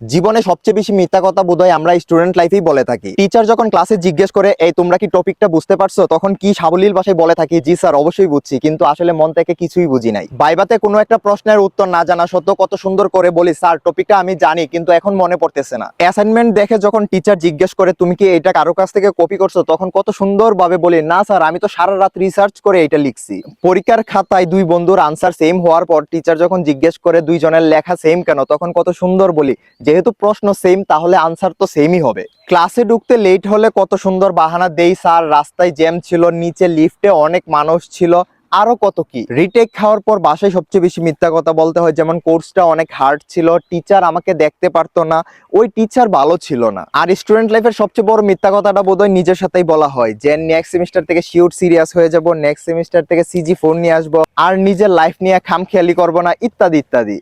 জীবনে সবচেয়ে বেশি মিথ্যা কথা বোধহয় আমরা স্টুডেন্ট লাইফেই বলে থাকি। টিচার যখন ক্লাসে জিজ্ঞেস করে, এই, তোমরা কি টপিকটা বুঝতে পারছ? তখন কি সাবলীল ভাষায় বলে থাকি, জি স্যার, অবশ্যই বুঝছি, কিন্তু আসলে মন থেকে কিছুই বুঝি নাই। বাইবাতে কোনো একটা প্রশ্নের উত্তর না জানা সত্ত্বেও কত সুন্দর করে বলি, স্যার টপিকটা আমি জানি, কিন্তু এখন মনে পড়তেছে না। অ্যাসাইনমেন্ট দেখে যখন টিচার জিজ্ঞেস করে, তুমি কি এটা কারও কাছ থেকে কপি করছ? তখন কত সুন্দরভাবে বলি, না স্যার, আমি তো সারা রাত রিসার্চ করে এটা লিখছি। পরীক্ষার খাতায় দুই বন্ধুর আনসার সেম হওয়ার পর টিচার যখন জিজ্ঞেস করে, দুইজনের লেখা সেম কেন? তখন কত সুন্দর বলি যেহেতু প্রশ্ন সেম তাহলে আনসার তো সেমই হবে। ক্লাসে ঢুকতে লেট হলে কত সুন্দর বাহানা দেই স্যার রাস্তায় জ্যাম ছিল, নিচে লিফটে অনেক মানুষ ছিল, আরও কত কি? রিটেক খাওয়ার পর বাসায় সবচেয়ে বেশি মিথ্যা কথা বলতে হয়, যেমন কোর্সটা অনেক হার্ড ছিল টিচার আমাকে দেখতে পারতো না, ওই টিচার ভালো ছিল না। আর স্টুডেন্ট লাইফের সবচেয়ে বড় মিথ্যা কথাটা বোধহয় নিজের সাথেই বলা হয়, যে নেক্সট সেমিস্টার থেকে শিওর সিরিয়াস হয়ে যাব নেক্সট সেমিস্টার থেকে সিজি ফোন নিয়ে আসব, আর নিজের লাইফ নিয়ে খামখেয়ালি করব না, ইত্যাদি ইত্যাদি।